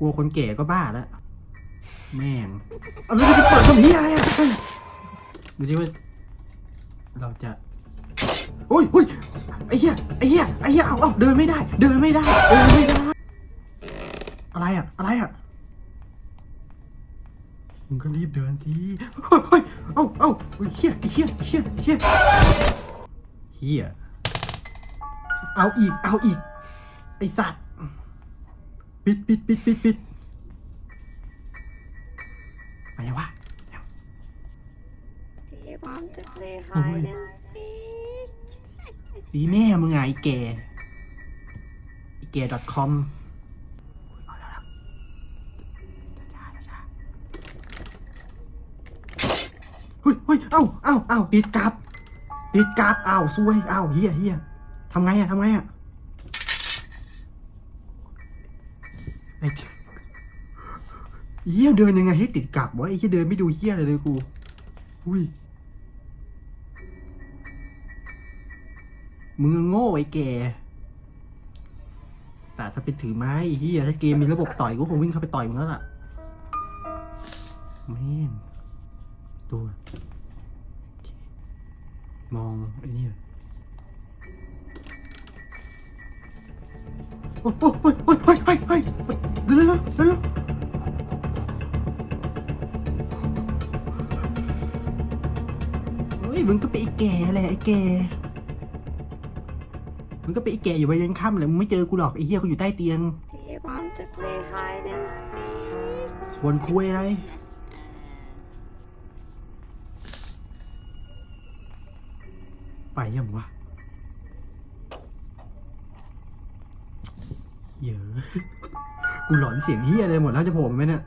กลัวคนแก่ก็บ้าแล้ว แม่งเอาแล้วจะเปิดทำเฮียอะไรอะเฮ้ยดูดิว่า เราจะโอ้ยโอ้ยไอ้เหี้ยไอ้เหี้ยไอ้เหี้ยเอาเอาเดินไม่ได้ เดินไม่ได้ เดินไม่ได้ อะไรอะ อะไรอะมึงก็รีบเดินสิเฮ้ยเฮ้ยเอาเอาเฮ้ยเฮียไอ้เฮียไอ้เฮียไอ้เฮียเฮียเอาอีก เอาอีก ไอสัตว์ ปิดปิดปิดปิดปิดไปยังวะ Do you want to play hide and seek? สีแม่มึงไงไอ้แกไอ้แก .com เอาแล้วครับช้าๆช้าๆเฮ้ยเฮ้ยเอ้าเอ้าเอ้าปิดกลับปิดกลับเอ้าซวยเอ้าเฮียเฮียทำไงอะทำไงอะ ไอ้ที่เฮียเดินยังไงให้ติดกลับวะไอ้เฮียเดินไม่ดูเฮียอะไรเลยกูอุ้ยมึงโง่ไอ้แกสาถ้าไปถือไม้ไอ้เฮียถ้าเกมมีระบบต่อยกูคงวิ่งเข้าไปต่อยมึงแล้วล่ะแม่งตัวมองไอ้นี่โอ้ยโอ้ยโอ้ยโอ้ยโอ้ยโอ้ย ร็วเร็วเร็วเร็วเฮ้ยมึงก็ไปนไอ้แก่แหละไอ้แก่มึงก็ไปนไอ้แก่อยู่ไปยันค่ำเลยมึงไม่เจอกูหรอกไอ้เหี้ยกูอยู่ใต้เตียง Do you want to play hide and seek? บนคุยอะไร ไปยังวะเหี้ยอะ กูหลอนเสียงเฮียเลยหมดแล้วจะโผมไหมเนี่ย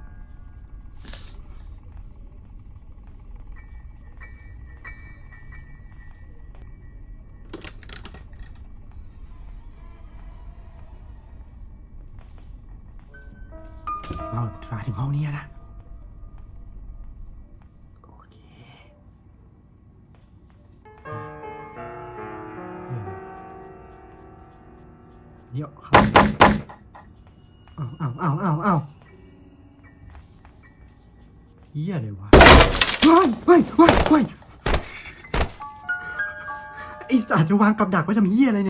เราฝาถึงห้องนี้นะโอเคเดี๋ยวเข้า เอาเอาเอาเอาเอาเฮียเลยวะว้ายว้ายว้ายว้ายไอสัตว์จะวางกับดักไว้ทำเฮียอะไรเนี่ย